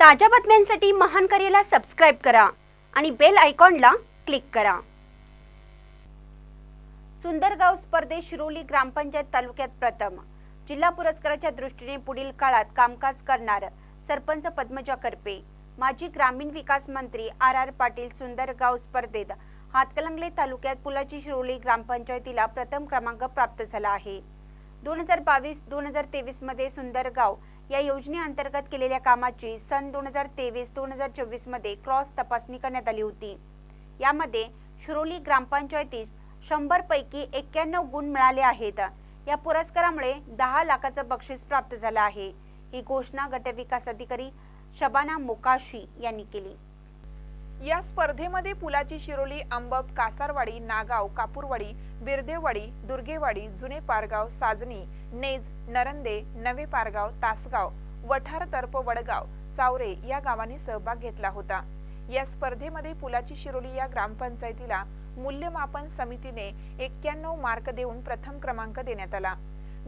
ताज्या बातम्यांसाठी महान करेला सबस्क्राईब करा आणि बेल आयकॉनला क्लिक करा. सुंदरगाव स्पर्धेत शिरोली ग्रामपंचायत तालुक्यात प्रथम. जिल्हा पुरस्काराच्या दृष्टीने पुढील काळात कामकाज करणार सरपंच पद्मजा करपे. माजी ग्रामीण विकास मंत्री आर आर पाटील सुंदरगाव स्पर्धेत हातकलंगले तालुक्यात पुलाची शिरोली ग्रामपंचायतीला प्रथम क्रमांक प्राप्त झाला आहे. दोन हजार बावीस दोन हजार तेवीसमध्ये सुंदरगाव या योजनेअंतर्गत केलेल्या कामाची सन दोन हजार तेवीस दोन हजार चोवीसमध्ये क्रॉस तपासणी करण्यात आली होती. यामध्ये शिरोली ग्रामपंचायतीस शंभर पैकी एक्क्याण्णव गुण मिळाले आहेत. या पुरस्कारामुळे दहा लाखाचं बक्षीस प्राप्त झालं आहे. ही घोषणा गटविकास अधिकारी शबाना मोकाशी यांनी केली. या स्पर्धेमध्ये पुलाची शिरोली आंबप कासारवाडी नागाव कापूरवाडी बिरदेववाडी दुर्गेवाडी जुने पारगाव साजनी नेज नरंदे नवे पारगाव तासगाव वठार तर्प वडगाव चावरे या गावांनी सहभाग घेतला होता. या स्पर्धेमध्ये पुलाची शिरोली या ग्रामपंचायतीला मूल्यमापन समितीने एक्क्याण्णव मार्क देऊन प्रथम क्रमांक देण्यात आला.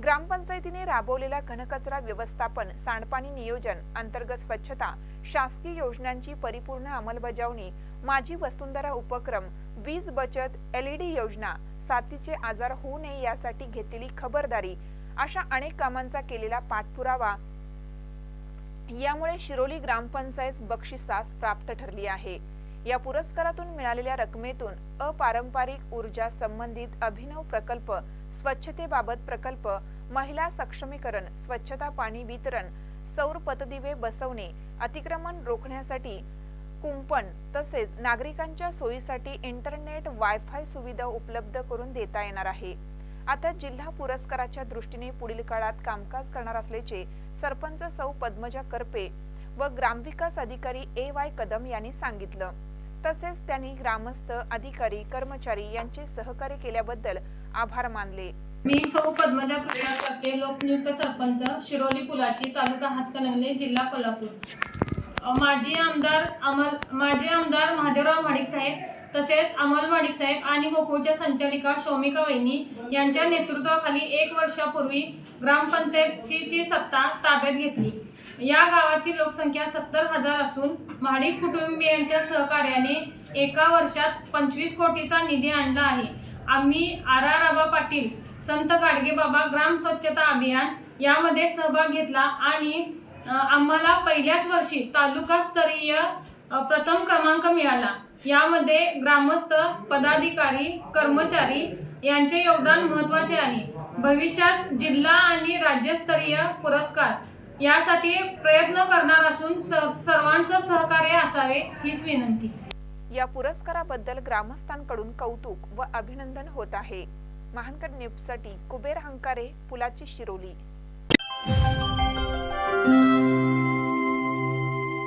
ग्रामपंचायतीने राबवलेला घनकचरा व्यवस्थापन सांडपाणी नियोजन अंतर्गत स्वच्छता शासकीय योजनांची परिपूर्ण अंमलबजावणी माझी वसुंधरा उपक्रम वीज बचत एलईडी योजना साथीचे आजार होऊ नये यासाठी घेतलेली खबरदारी अशा अनेक कामांचा केलेला पाठपुरावा यामुळे शिरोली ग्रामपंचायत बक्षिसास प्राप्त ठरली आहे. या पुरस्कारातून मिळालेल्या रकमेतून अपारंपरिक ऊर्जा संबंधित अभिनव प्रकल्प स्वच्छतेबाबत प्रकल्प महिला सक्षमीकरण स्वच्छता पाणी वितरण सौर पतदिवे बसवणे अतिक्रमण रोखण्यासाठी कुंपण तसेच नागरिकांच्या सोयीसाठी इंटरनेट वायफाय सुविधा उपलब्ध करून देता येणार आहे. आता जिल्हा पुरस्काराच्या दृष्टीने पुढील काळात कामकाज करणार असल्याचे सरपंच सौ पद्मजा करपे व ग्रामविकास अधिकारी ए वाय कदम यांनी सांगितलं. तसेच त्यांनी ग्रामस्थ अधिकारी कर्मचारी यांचे सहकार्य केल्याबद्दल आभार मानले. मी सौ पद्मजा प्रसाद करते लोकनियुक्त सरपंच शिरोली पुलाची तालुका हातकणंगले जिल्हा कोल्हापूर. माजी आमदार अमल माजी आमदार महादेवराव माडिक साहेब तसेच अमल साहेब आणि गोकुळच्या संचालिका शौमिका वहिनी यांच्या नेतृत्वाखाली एक वर्षापूर्वी ग्रामपंचायतीची सत्ता ताब्यात घेतली. या गावाची लोकसंख्या सत्तर हजार असून महाडिक कुटुंबियांच्या सहकार्याने एका वर्षात पंचवीस कोटीचा निधी आणला आहे. आम्ही आर आर आबा पाटील संत गाडगेबाबा ग्राम स्वच्छता अभियान यामध्ये सहभाग घेतला आणि आम्हाला पहिल्याच वर्षी तालुकास्तरीय प्रथम क्रमांक मिळाला. यामध्ये ग्रामस्थ पदाधिकारी कर्मचारी यांचे योगदान महत्त्वाचे आहे. भविष्यात जिल्हा आणि राज्यस्तरीय पुरस्कार यासाठी प्रयत्न करणार असून सर्वांचं सहकार्य असावे हीच विनंती. या पुरस्काराबद्दल ग्रामस्थांकडून कौतुक व अभिनंदन होत आहे. महानकर न्यूजसाठी कुबेर हंकारे पुलाची शिरोली.